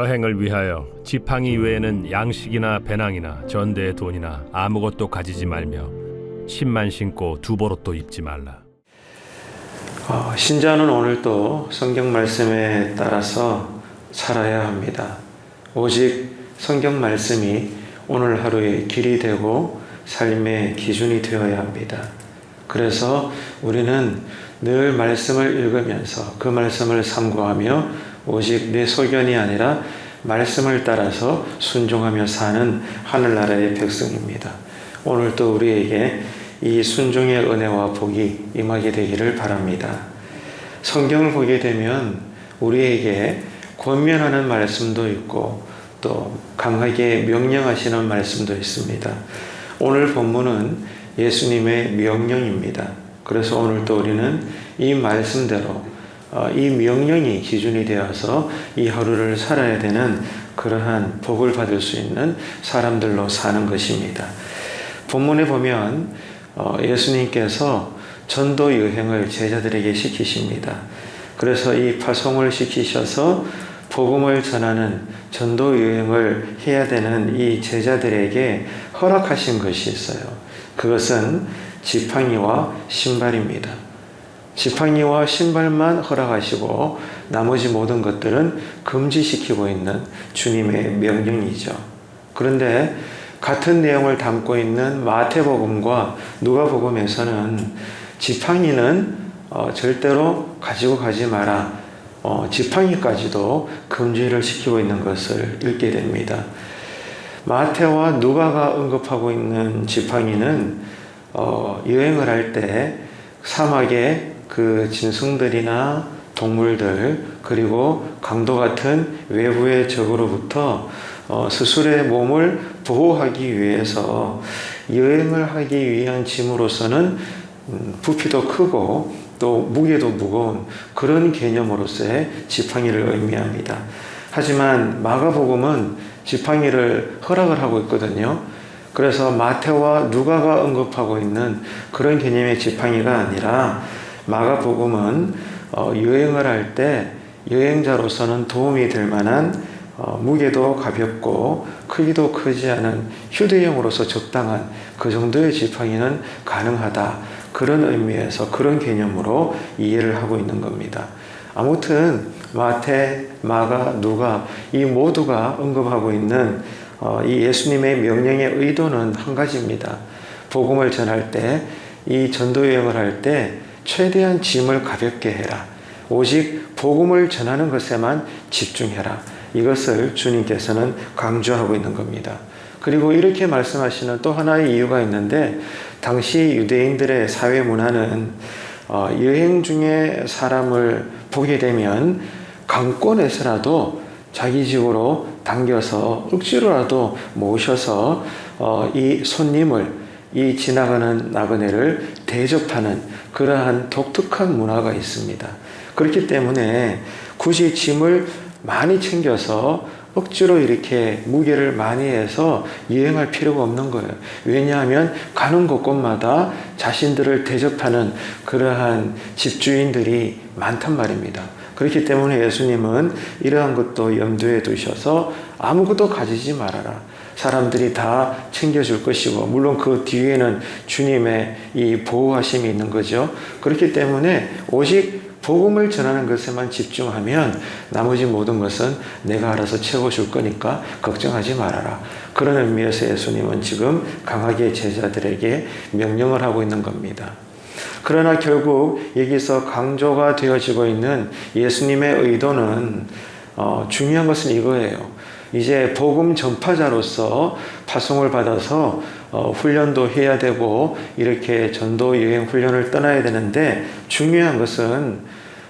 여행을 위하여 지팡이 외에는 양식이나 배낭이나 전대의 돈이나 아무것도 가지지 말며 신만 신고 두 버릇도 입지 말라. 어, 신자는 오늘도 성경 말씀에 따라서 살아야 합니다. 오직 성경 말씀이 오늘 하루의 길이 되고 삶의 기준이 되어야 합니다. 그래서 우리는 늘 말씀을 읽으면서 그 말씀을 삼고하며 오직 내 소견이 아니라 말씀을 따라서 순종하며 사는 하늘나라의 백성입니다. 오늘도 우리에게 이 순종의 은혜와 복이 임하게 되기를 바랍니다. 성경을 보게 되면 우리에게 권면하는 말씀도 있고 또 강하게 명령하시는 말씀도 있습니다. 오늘 본문은 예수님의 명령입니다. 그래서 오늘도 우리는 이 말씀대로 어, 이 명령이 기준이 되어서 이 하루를 살아야 되는 그러한 복을 받을 수 있는 사람들로 사는 것입니다. 본문에 보면 어, 예수님께서 전도 여행을 제자들에게 시키십니다. 그래서 이 파송을 시키셔서 복음을 전하는 전도 여행을 해야 되는 이 제자들에게 허락하신 것이 있어요. 그것은 지팡이와 신발입니다. 지팡이와 신발만 허락하시고 나머지 모든 것들은 금지시키고 있는 주님의 명령이죠. 그런데 같은 내용을 담고 있는 마태복음과 누가복음에서는 지팡이는 어, 절대로 가지고 가지 마라. 어, 지팡이까지도 금지를 시키고 있는 것을 읽게 됩니다. 마태와 누가가 언급하고 있는 지팡이는 어, 여행을 할 때 사막에 그 짐승들이나 동물들 그리고 강도 같은 외부의 적으로부터 어, 스스로의 몸을 보호하기 위해서 여행을 하기 위한 짐으로서는 음, 부피도 크고 또 무게도 무거운 그런 개념으로서의 지팡이를 의미합니다. 하지만 마가복음은 지팡이를 허락을 하고 있거든요. 그래서 마태와 누가가 언급하고 있는 그런 개념의 지팡이가 아니라 마가복음은 어, 여행을 할 때 여행자로서는 도움이 될 만한 어, 무게도 가볍고 크기도 크지 않은 휴대용으로서 적당한 그 정도의 지팡이는 가능하다. 그런 의미에서 그런 개념으로 이해를 하고 있는 겁니다. 아무튼 마태, 마가, 누가 이 모두가 언급하고 있는 어, 이 예수님의 명령의 의도는 한 가지입니다. 복음을 전할 때, 이 전도 여행을 할 때 최대한 짐을 가볍게 해라. 오직 복음을 전하는 것에만 집중해라. 이것을 주님께서는 강조하고 있는 겁니다. 그리고 이렇게 말씀하시는 또 하나의 이유가 있는데 당시 유대인들의 사회 문화는 어, 여행 중에 사람을 보게 되면 강권에서라도 자기 집으로 당겨서 억지로라도 모셔서 어, 이 손님을 이 지나가는 나그네를 대접하는 그러한 독특한 문화가 있습니다. 그렇기 때문에 굳이 짐을 많이 챙겨서 억지로 이렇게 무게를 많이 해서 여행할 필요가 없는 거예요. 왜냐하면 가는 곳곳마다 자신들을 대접하는 그러한 집주인들이 많단 말입니다. 그렇기 때문에 예수님은 이러한 것도 염두에 두셔서 아무것도 가지지 말아라. 사람들이 다 챙겨줄 것이고, 물론 그 뒤에는 주님의 이 보호하심이 있는 거죠. 그렇기 때문에 오직 복음을 전하는 것에만 집중하면 나머지 모든 것은 내가 알아서 채워줄 거니까 걱정하지 말아라. 그런 의미에서 예수님은 지금 강하게 제자들에게 명령을 하고 있는 겁니다. 그러나 결국 여기서 강조가 되어지고 있는 예수님의 의도는 어, 중요한 것은 이거예요. 이제 복음 전파자로서 파송을 받아서 어, 훈련도 해야 되고 이렇게 전도 여행 훈련을 떠나야 되는데 중요한 것은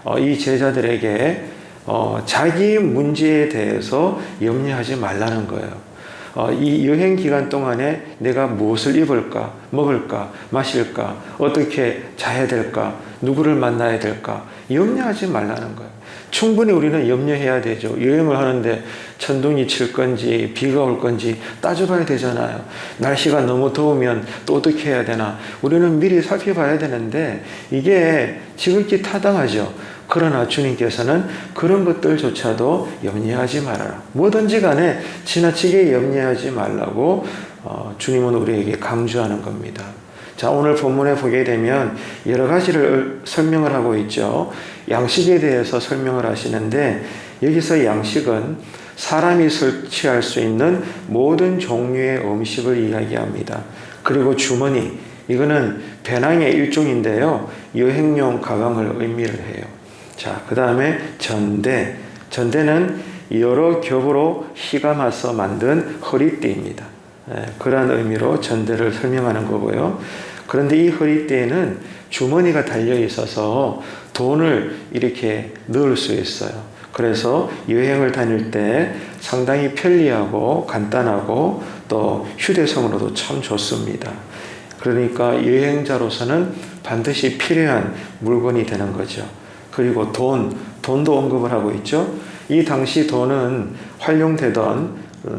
어, 이 제자들에게 어, 자기 문제에 대해서 염려하지 말라는 거예요. 어, 이 여행 기간 동안에 내가 무엇을 입을까, 먹을까, 마실까, 어떻게 자야 될까, 누구를 만나야 될까, 염려하지 말라는 거예요. 충분히 우리는 염려해야 되죠. 여행을 하는데 천둥이 칠 건지 비가 올 건지 따져봐야 되잖아요. 날씨가 너무 더우면 또 어떻게 해야 되나. 우리는 미리 살펴봐야 되는데 이게 지극히 타당하죠. 그러나 주님께서는 그런 것들조차도 염려하지 말아라. 뭐든지 간에 지나치게 염려하지 말라고 어, 주님은 우리에게 강조하는 겁니다. 자, 오늘 본문에 보게 되면 여러 가지를 설명을 하고 있죠. 양식에 대해서 설명을 하시는데 여기서 양식은 사람이 설치할 수 있는 모든 종류의 음식을 이야기합니다. 그리고 주머니, 이거는 배낭의 일종인데요. 여행용 가방을 의미를 해요. 자, 그 다음에 전대. 전대는 여러 겹으로 휘감아서 만든 허리띠입니다. 예, 그러한 의미로 전대를 설명하는 거고요. 그런데 이 허리띠에는 주머니가 달려 있어서 돈을 이렇게 넣을 수 있어요. 그래서 여행을 다닐 때 상당히 편리하고 간단하고 또 휴대성으로도 참 좋습니다. 그러니까 여행자로서는 반드시 필요한 물건이 되는 거죠. 그리고 돈, 돈도 언급을 하고 있죠. 이 당시 돈은 활용되던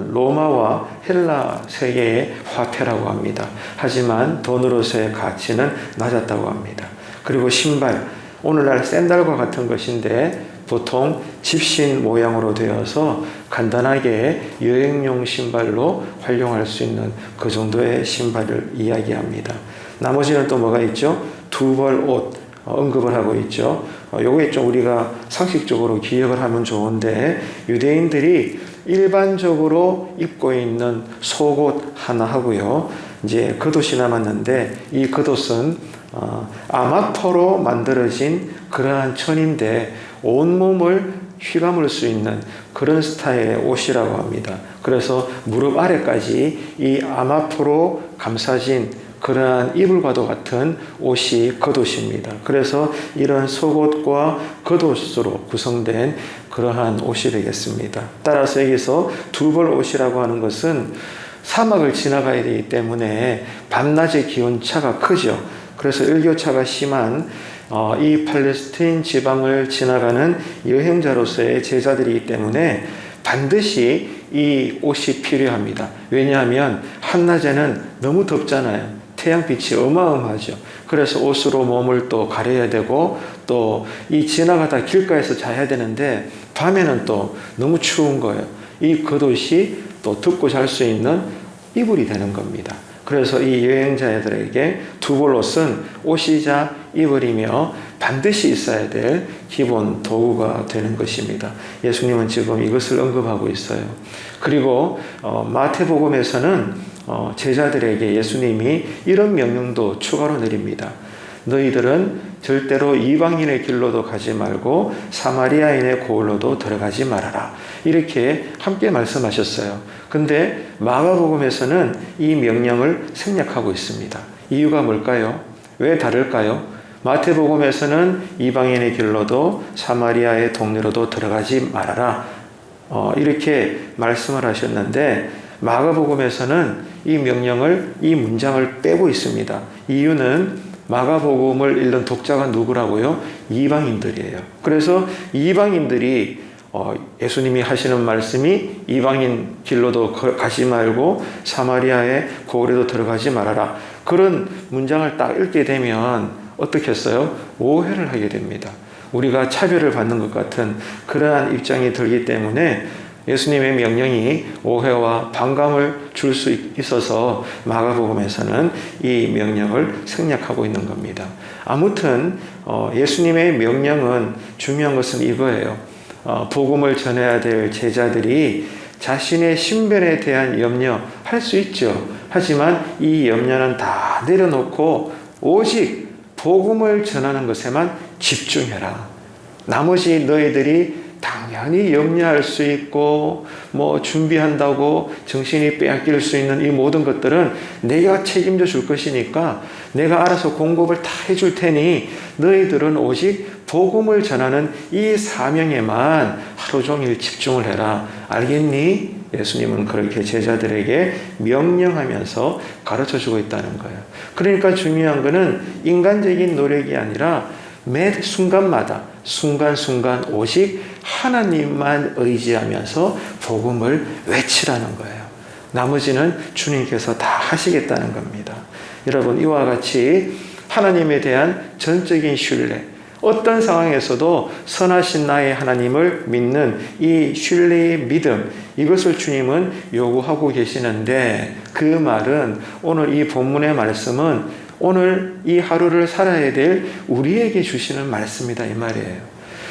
로마와 헬라 세계의 화폐라고 합니다. 하지만 돈으로서의 가치는 낮았다고 합니다. 그리고 신발, 오늘날 샌달과 같은 것인데 보통 집신 모양으로 되어서 간단하게 여행용 신발로 활용할 수 있는 그 정도의 신발을 이야기합니다. 나머지는 또 뭐가 있죠? 두벌 옷, 어, 언급을 하고 있죠. 어, 요게 좀 우리가 상식적으로 기억을 하면 좋은데 유대인들이 일반적으로 입고 있는 속옷 하나 하고요. 이제 겉옷이 남았는데 이 겉옷은 어, 아마토로 만들어진 그러한 천인데 온몸을 휘감을 수 있는 그런 스타일의 옷이라고 합니다. 그래서 무릎 아래까지 이 아마포로 감싸진 그러한 이불과도 같은 옷이 겉옷입니다. 그래서 이런 속옷과 겉옷으로 구성된 그러한 옷이 되겠습니다. 따라서 여기서 두벌 옷이라고 하는 것은 사막을 지나가야 되기 때문에 밤낮의 기온차가 크죠. 그래서 일교차가 심한 어, 이 팔레스타인 지방을 지나가는 여행자로서의 제자들이기 때문에 반드시 이 옷이 필요합니다. 왜냐하면 한낮에는 너무 덥잖아요. 태양빛이 어마어마하죠. 그래서 옷으로 몸을 또 가려야 되고 또 이 지나가다 길가에서 자야 되는데 밤에는 또 너무 추운 거예요. 이 겉옷이 또 덮고 잘 수 있는 이불이 되는 겁니다. 그래서 이 여행자들에게 두벌 옷은 옷이자 이불이며 반드시 있어야 될 기본 도구가 되는 것입니다. 예수님은 지금 이것을 언급하고 있어요. 그리고 어, 마태복음에서는 어, 제자들에게 예수님이 이런 명령도 추가로 내립니다. 너희들은 절대로 이방인의 길로도 가지 말고 사마리아인의 고을로도 들어가지 말아라. 이렇게 함께 말씀하셨어요. 근데 마가복음에서는 이 명령을 생략하고 있습니다. 이유가 뭘까요? 왜 다를까요? 마태복음에서는 이방인의 길로도 사마리아의 동네로도 들어가지 말아라. 어, 이렇게 말씀을 하셨는데 마가복음에서는 이 명령을 이 문장을 빼고 있습니다. 이유는 마가복음을 읽는 독자가 누구라고요? 이방인들이에요. 그래서 이방인들이 어, 예수님이 하시는 말씀이 이방인 길로도 가지 말고 사마리아의 고을에도 들어가지 말아라. 그런 문장을 딱 읽게 되면 어떻게 했어요? 오해를 하게 됩니다. 우리가 차별을 받는 것 같은 그러한 입장이 들기 때문에 예수님의 명령이 오해와 반감을 줄 수 있어서 마가복음에서는 이 명령을 생략하고 있는 겁니다. 아무튼 어, 예수님의 명령은 중요한 것은 이거예요. 어, 복음을 전해야 될 제자들이 자신의 신변에 대한 염려 할 수 있죠. 하지만 이 염려는 다 내려놓고 오직 복음을 전하는 것에만 집중해라. 나머지 너희들이 당연히 염려할 수 있고 뭐 준비한다고 정신이 빼앗길 수 있는 이 모든 것들은 내가 책임져 줄 것이니까 내가 알아서 공급을 다 해줄 테니 너희들은 오직 복음을 전하는 이 사명에만 하루 종일 집중을 해라. 알겠니? 예수님은 그렇게 제자들에게 명령하면서 가르쳐 주고 있다는 거예요. 그러니까 중요한 것은 인간적인 노력이 아니라 매 순간마다 순간순간 오직 하나님만 의지하면서 복음을 외치라는 거예요. 나머지는 주님께서 다 하시겠다는 겁니다. 여러분, 이와 같이 하나님에 대한 전적인 신뢰, 어떤 상황에서도 선하신 나의 하나님을 믿는 이 신뢰의 믿음, 이것을 주님은 요구하고 계시는데 그 말은 오늘 이 본문의 말씀은 오늘 이 하루를 살아야 될 우리에게 주시는 말씀이다 이 말이에요.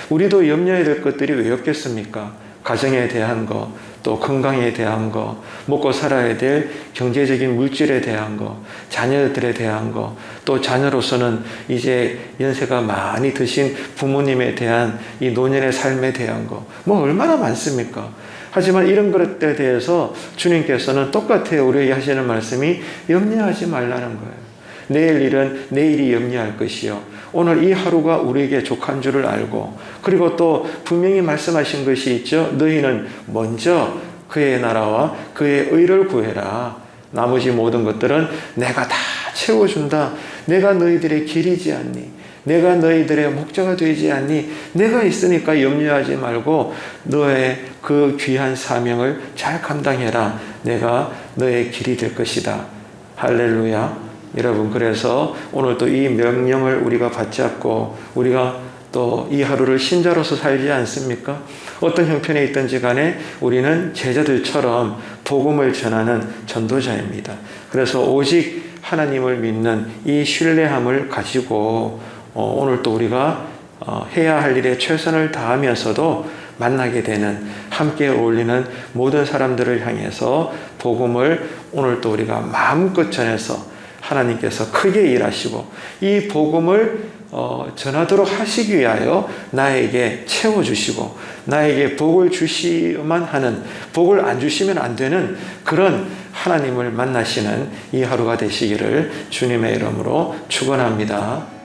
우리도 염려해야 될 것들이 왜 없겠습니까? 가정에 대한 거, 또 건강에 대한 거, 먹고 살아야 될 경제적인 물질에 대한 거, 자녀들에 대한 거, 또 자녀로서는 이제 연세가 많이 드신 부모님에 대한 이 노년의 삶에 대한 거, 뭐 얼마나 많습니까? 하지만 이런 것들에 대해서 주님께서는 똑같아요. 우리에게 하시는 말씀이 염려하지 말라는 거예요. 내일 일은 내일이 염려할 것이요. 오늘 이 하루가 우리에게 족한 줄을 알고, 그리고 또 분명히 말씀하신 것이 있죠. 너희는 먼저 그의 나라와 그의 의를 구해라. 나머지 모든 것들은 내가 다 채워준다. 내가 너희들의 길이지 않니? 내가 너희들의 목자가 되지 않니? 내가 있으니까 염려하지 말고 너의 그 귀한 사명을 잘 감당해라. 내가 너의 길이 될 것이다. 할렐루야. 여러분, 그래서 오늘 또 이 명령을 우리가 받잡고 우리가 또 이 하루를 신자로서 살지 않습니까? 어떤 형편에 있든지 간에 우리는 제자들처럼 복음을 전하는 전도자입니다. 그래서 오직 하나님을 믿는 이 신뢰함을 가지고 어, 오늘 또 우리가 어, 해야 할 일에 최선을 다하면서도 만나게 되는 함께 어울리는 모든 사람들을 향해서 복음을 오늘 또 우리가 마음껏 전해서 하나님께서 크게 일하시고 이 복음을 어, 전하도록 하시기 위하여 나에게 채워주시고 나에게 복을 주시만 하는 복을 안 주시면 안 되는 그런 하나님을 만나시는 이 하루가 되시기를 주님의 이름으로 축원합니다.